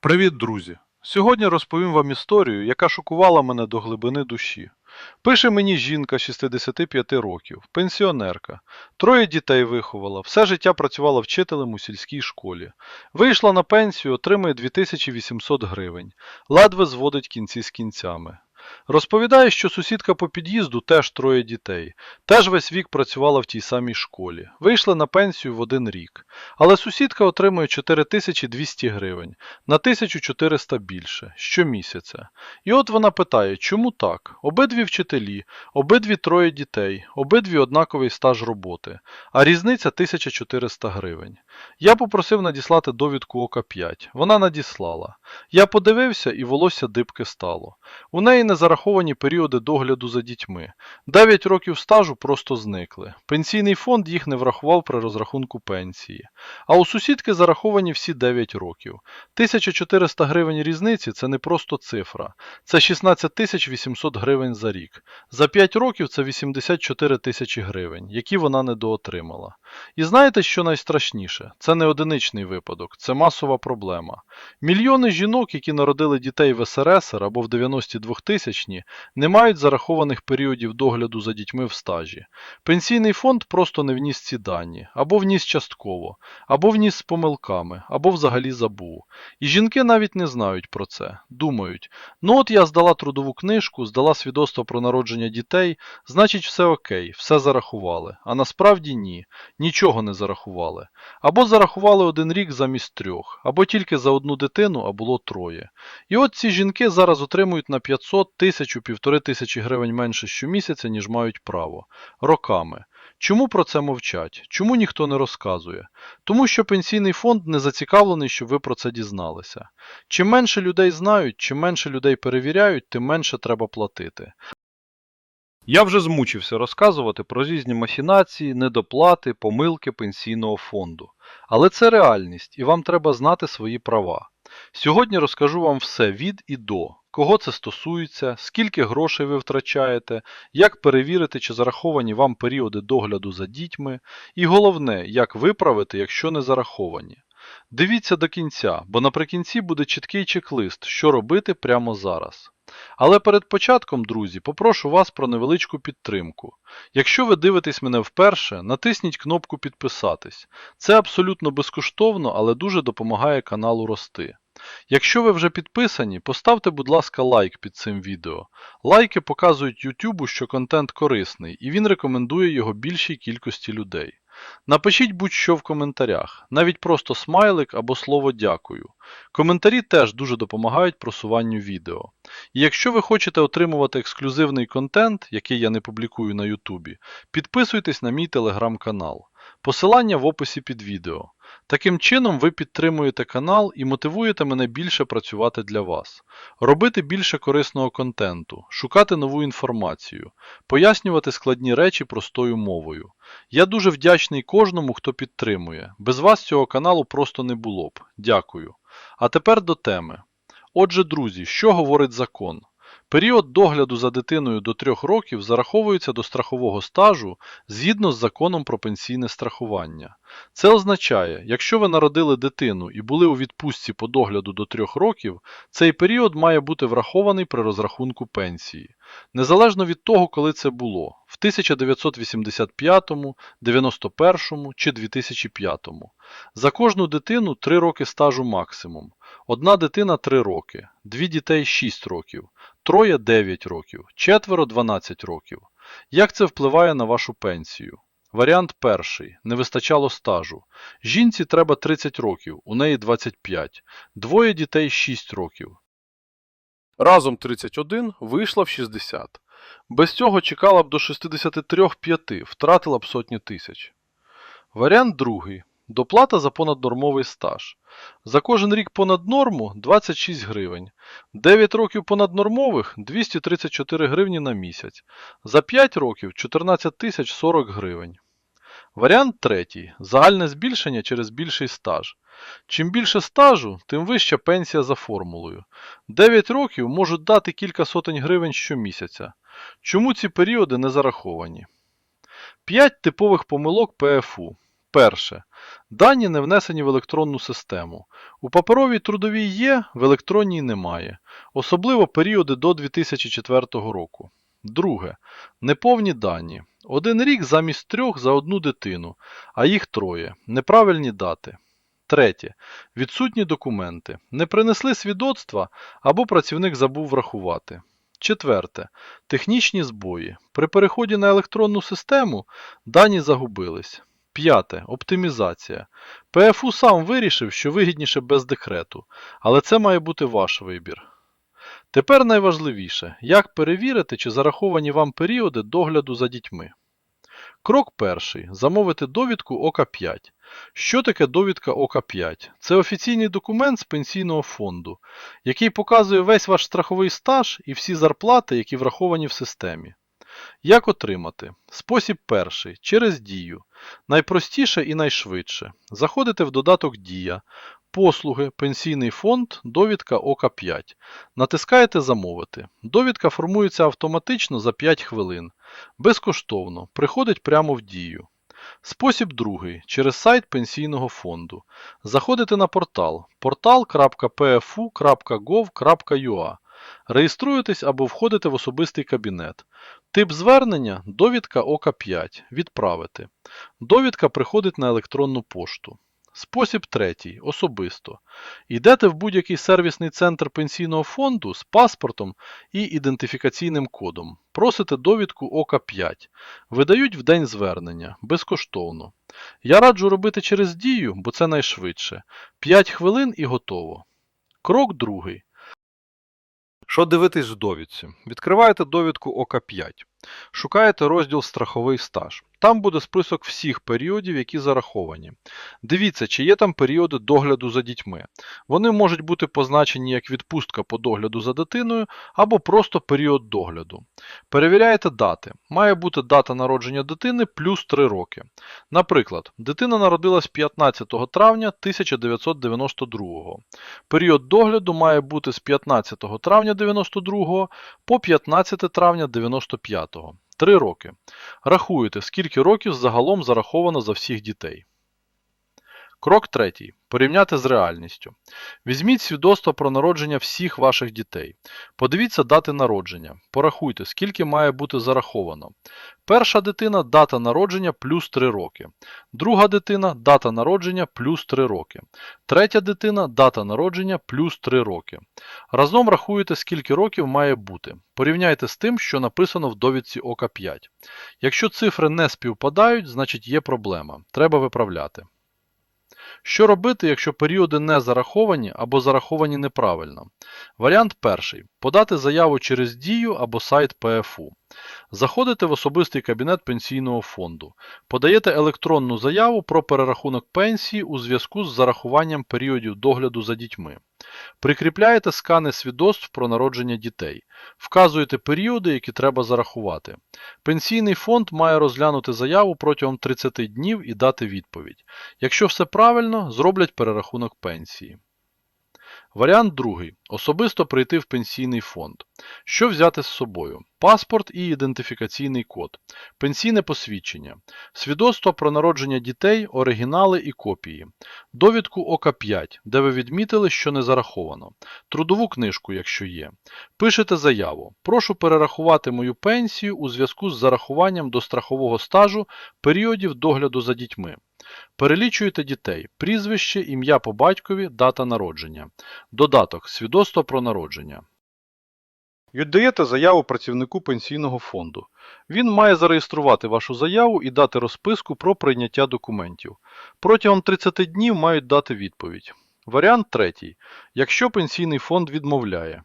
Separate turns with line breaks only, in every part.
Привіт, друзі! Сьогодні розповім вам історію, яка шокувала мене до глибини душі. Пише мені жінка 65 років, пенсіонерка, троє дітей виховала, все життя працювала вчителем у сільській школі. Вийшла на пенсію, отримує 2800 гривень, ледве зводить кінці з кінцями. Розповідає, що сусідка по під'їзду теж троє дітей, теж весь вік працювала в тій самій школі. Вийшли на пенсію в один рік. Але сусідка отримує 4200 гривень, на 1400 більше, щомісяця. І от вона питає, чому так? Обидві вчителі, обидві троє дітей, обидві однаковий стаж роботи, а різниця 1400 гривень. Я попросив надіслати довідку ОК 5. Вона надіслала. Я подивився і волосся дибки стало. У неї не зараховані періоди догляду за дітьми. 9 років стажу просто зникли. Пенсійний фонд їх не врахував при розрахунку пенсії. А у сусідки зараховані всі 9 років. 1400 гривень різниці це не просто цифра. Це 16 800 гривень за рік. За 5 років це 84 тисячі гривень, які вона недоотримала. І знаєте, що найстрашніше? Це не одиничний випадок, це масова проблема. Мільйони жінок, які народили дітей в СРСР або в 90-ті 2000-ні, не мають зарахованих періодів догляду за дітьми в стажі. Пенсійний фонд просто не вніс ці дані, або вніс частково, або вніс з помилками, або взагалі забув. І жінки навіть не знають про це. Думають, ну от я здала трудову книжку, здала свідоцтво про народження дітей, значить все окей, все зарахували. А насправді ні, нічого не зарахували. Або зарахували один рік замість трьох, або тільки за одну дитину, а було троє. І от ці жінки зараз отримують на 500, тисячу, півтори тисячі гривень менше щомісяця, ніж мають право. Роками. Чому про це мовчать? Чому ніхто не розказує? Тому що пенсійний фонд не зацікавлений, щоб ви про це дізналися. Чим менше людей знають, чим менше людей перевіряють, тим менше треба платити. Я вже змучився розказувати про різні махінації, недоплати, помилки пенсійного фонду. Але це реальність, і вам треба знати свої права. Сьогодні розкажу вам все від і до, кого це стосується, скільки грошей ви втрачаєте, як перевірити, чи зараховані вам періоди догляду за дітьми, і головне, як виправити, якщо не зараховані. Дивіться до кінця, бо наприкінці буде чіткий чек-лист, що робити прямо зараз. Але перед початком, друзі, попрошу вас про невеличку підтримку. Якщо ви дивитесь мене вперше, натисніть кнопку підписатись. Це абсолютно безкоштовно, але дуже допомагає каналу рости. Якщо ви вже підписані, поставте, будь ласка, лайк під цим відео. Лайки показують YouTube, що контент корисний, і він рекомендує його більшій кількості людей. Напишіть будь-що в коментарях, навіть просто смайлик або слово дякую. Коментарі теж дуже допомагають просуванню відео. І якщо ви хочете отримувати ексклюзивний контент, який я не публікую на Ютубі, підписуйтесь на мій телеграм-канал. Посилання в описі під відео. Таким чином ви підтримуєте канал і мотивуєте мене більше працювати для вас, робити більше корисного контенту, шукати нову інформацію, пояснювати складні речі простою мовою. Я дуже вдячний кожному, хто підтримує. Без вас цього каналу просто не було б. Дякую. А тепер до теми. Отже, друзі, що говорить закон? Період догляду за дитиною до 3 років зараховується до страхового стажу згідно з законом про пенсійне страхування. Це означає, якщо ви народили дитину і були у відпустці по догляду до 3 років, цей період має бути врахований при розрахунку пенсії. Незалежно від того, коли це було в 1985, 91 чи 2005. За кожну дитину 3 роки стажу максимум. Одна дитина 3 роки, дві дітей 6 років, троє 9 років, четверо 12 років. Як це впливає на вашу пенсію? Варіант перший. Не вистачало стажу. Жінці треба 30 років, у неї 25. Двоє дітей 6 років. Разом 31, вийшла в 60. Без цього чекала б до 63-5, втратила б сотні тисяч. Варіант другий. Доплата за понаднормовий стаж. За кожен рік понад норму 26 гривень. 9 років понаднормових 234 гривні на місяць. За 5 років 14 тисяч 40 гривень. Варіант третій. Загальне збільшення через більший стаж. Чим більше стажу, тим вища пенсія за формулою. 9 років можуть дати кілька сотень гривень щомісяця. Чому ці періоди не зараховані? 5 типових помилок ПФУ. Перше. Дані не внесені в електронну систему. У паперовій трудовій є, в електронній немає. Особливо періоди до 2004 року. Друге. Неповні дані. Один рік замість трьох за одну дитину, а їх троє. Неправильні дати. Третє. Відсутні документи. Не принесли свідоцтва або працівник забув врахувати. Четверте. Технічні збої. При переході на електронну систему дані загубились. П'яте. Оптимізація. ПФУ сам вирішив, що вигідніше без декрету, але це має бути ваш вибір. Тепер найважливіше, як перевірити, чи зараховані вам періоди догляду за дітьми. Крок перший. Замовити довідку ОК5. Що таке довідка ОК5? Це офіційний документ з пенсійного фонду, який показує весь ваш страховий стаж і всі зарплати, які враховані в системі. Як отримати? Спосіб перший. Через дію. Найпростіше і найшвидше. Заходите в додаток Дія, послуги, пенсійний фонд, довідка ОК5. Натискаєте Замовити. Довідка формується автоматично за 5 хвилин. Безкоштовно. Приходить прямо в дію. Спосіб другий. Через сайт пенсійного фонду. Заходите на портал portal.pfu.gov.ua. Реєструєтесь або входите в особистий кабінет. Тип звернення довідка ОК5. Відправити. Довідка приходить на електронну пошту. Спосіб третій. Особисто. Йдете в будь-який сервісний центр пенсійного фонду з паспортом і ідентифікаційним кодом. Просите довідку ОК5. Видають в день звернення. Безкоштовно. Я раджу робити через дію, бо це найшвидше. 5 хвилин і готово. Крок другий. Що дивитись в довідці? Відкриваєте довідку ОК5. Шукаєте розділ страховий стаж. Там буде список всіх періодів, які зараховані. Дивіться, чи є там періоди догляду за дітьми. Вони можуть бути позначені як відпустка по догляду за дитиною або просто період догляду. Перевіряєте дати. Має бути дата народження дитини плюс 3 роки. Наприклад, дитина народилась 15 травня 1992. Період догляду має бути з 15 травня 92 по 15 травня 95. 3 роки. Рахуєте, скільки років загалом зараховано за всіх дітей. Крок третій. Порівняти з реальністю. Візьміть свідоцтво про народження всіх ваших дітей. Подивіться дати народження. Порахуйте, скільки має бути зараховано. Перша дитина дата народження плюс 3 роки. Друга дитина дата народження плюс 3 роки. Третя дитина дата народження плюс 3 роки. Разом рахуєте, скільки років має бути. Порівняйте з тим, що написано в довідці ОК5. Якщо цифри не співпадають, значить є проблема. Треба виправляти. Що робити, якщо періоди не зараховані або зараховані неправильно? Варіант перший. Подати заяву через дію або сайт ПФУ. Заходите в особистий кабінет пенсійного фонду. Подаєте електронну заяву про перерахунок пенсії у зв'язку з зарахуванням періодів догляду за дітьми. Прикріпляєте скани свідоцтв про народження дітей. Вказуєте періоди, які треба зарахувати. Пенсійний фонд має розглянути заяву протягом 30 днів і дати відповідь. Якщо все правильно, зроблять перерахунок пенсії. Варіант другий. Особисто прийти в пенсійний фонд. Що взяти з собою? Паспорт і ідентифікаційний код, пенсійне посвідчення, свідоцтво про народження дітей, оригінали і копії, довідку ОК5, де ви відмітили, що не зараховано, трудову книжку, якщо є. Пишете заяву. Прошу перерахувати мою пенсію у зв'язку з зарахуванням до страхового стажу періодів догляду за дітьми. Перелічуєте дітей, прізвище, ім'я по батькові, дата народження. Додаток свідоцтво про народження. Віддаєте заяву працівнику пенсійного фонду. Він має зареєструвати вашу заяву і дати розписку про прийняття документів. Протягом 30 днів мають дати відповідь. Варіант третій. Якщо пенсійний фонд відмовляє.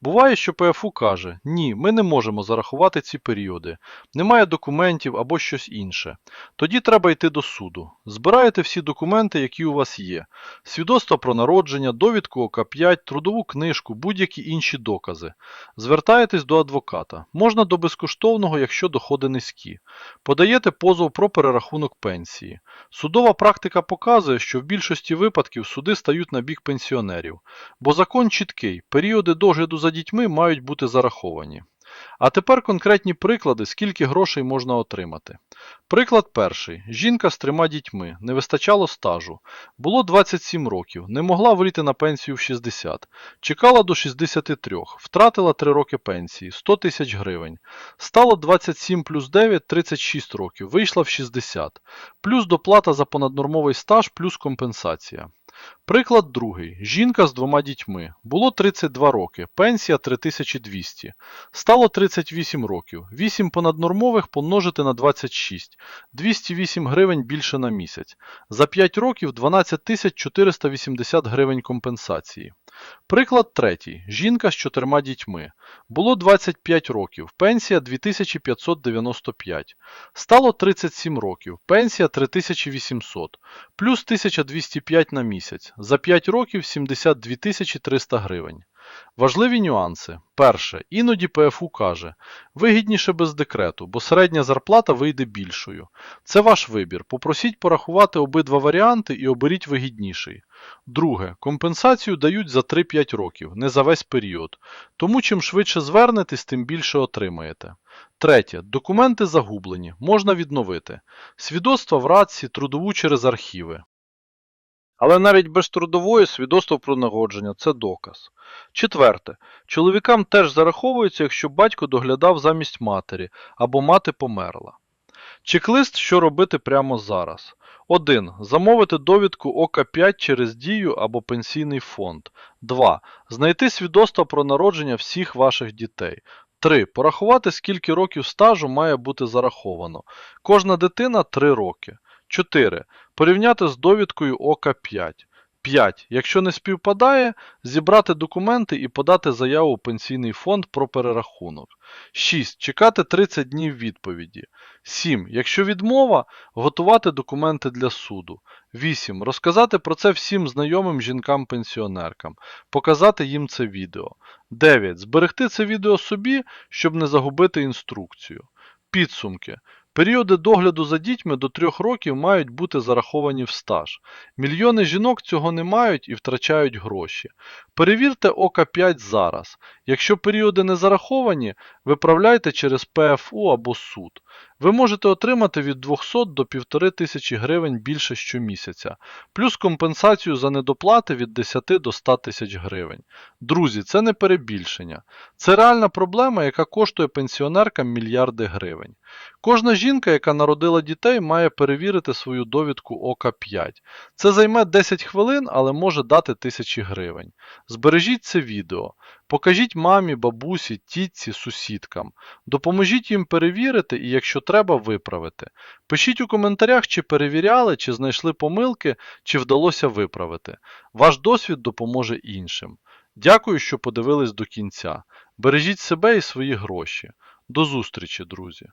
Буває, що ПФУ каже, ні, ми не можемо зарахувати ці періоди, немає документів або щось інше. Тоді треба йти до суду. Збираєте всі документи, які у вас є. Свідоцтво про народження, довідку ОК5, трудову книжку, будь-які інші докази. Звертаєтесь до адвоката. Можна до безкоштовного, якщо доходи низькі. Подаєте позов про перерахунок пенсії. Судова практика показує, що в більшості випадків суди стають на бік пенсіонерів. Бо закон чіткий, періоди догляду за дітьми мають бути зараховані. А тепер конкретні приклади, скільки грошей можна отримати. Приклад перший. Жінка з трьома дітьми, не вистачало стажу. Було 27 років, не могла вийти на пенсію в 60. Чекала до 63, втратила 3 роки пенсії, 100 тисяч гривень. Стало 27 плюс 9 – 36 років, вийшла в 60. Плюс доплата за понаднормовий стаж, плюс компенсація. Приклад другий. Жінка з двома дітьми. Було 32 роки, пенсія 3200. Стало 38 років. 8 понаднормових помножити на 26. 208 гривень більше на місяць. За 5 років 12 480 гривень компенсації. Приклад третій. Жінка з чотирма дітьми. Було 25 років, пенсія 2595. Стало 37 років, пенсія 3800, плюс 1205 на місяць. За 5 років 72 300 гривень. Важливі нюанси. Перше. Іноді ПФУ каже, вигідніше без декрету, бо середня зарплата вийде більшою. Це ваш вибір. Попросіть порахувати обидва варіанти і оберіть вигідніший. Друге. Компенсацію дають за 3-5 років, не за весь період. Тому чим швидше звернетесь, тим більше отримаєте. Третє. Документи загублені. Можна відновити. Свідоцтва в радці, трудову через архіви. Але навіть без трудової свідоцтво про нагодження це доказ. Четверте. Чоловікам теж зараховується, якщо батько доглядав замість матері або мати померла. Чек-лист, що робити прямо зараз. 1. Замовити довідку ОК5 через Дію або Пенсійний фонд. 2. Знайти свідоцтво про народження всіх ваших дітей. 3. Порахувати, скільки років стажу має бути зараховано. Кожна дитина 3 роки. 4. Порівняти з довідкою ОК5. 5. Якщо не співпадає, зібрати документи і подати заяву у Пенсійний фонд про перерахунок. 6. Чекати 30 днів відповіді. 7. Якщо відмова, готувати документи для суду. 8. Розказати про це всім знайомим жінкам-пенсіонеркам. Показати їм це відео. 9. Зберегти це відео собі, щоб не загубити інструкцію. Підсумки. Періоди догляду за дітьми до трьох років мають бути зараховані в стаж. Мільйони жінок цього не мають і втрачають гроші. Перевірте ОК5 зараз. Якщо періоди не зараховані, виправляйте через ПФУ або суд. Ви можете отримати від 200 до 1500 гривень більше щомісяця, плюс компенсацію за недоплати від 10 до 100 тисяч гривень. Друзі, це не перебільшення. Це реальна проблема, яка коштує пенсіонеркам мільярди гривень. Кожна жінка, яка народила дітей, має перевірити свою довідку ОК5. Це займе 10 хвилин, але може дати тисячі гривень. Збережіть це відео. Покажіть мамі, бабусі, тітці, сусідкам. Допоможіть їм перевірити і, якщо треба, виправити. Пишіть у коментарях, чи перевіряли, чи знайшли помилки, чи вдалося виправити. Ваш досвід допоможе іншим. Дякую, що подивились до кінця. Бережіть себе і свої гроші. До зустрічі, друзі!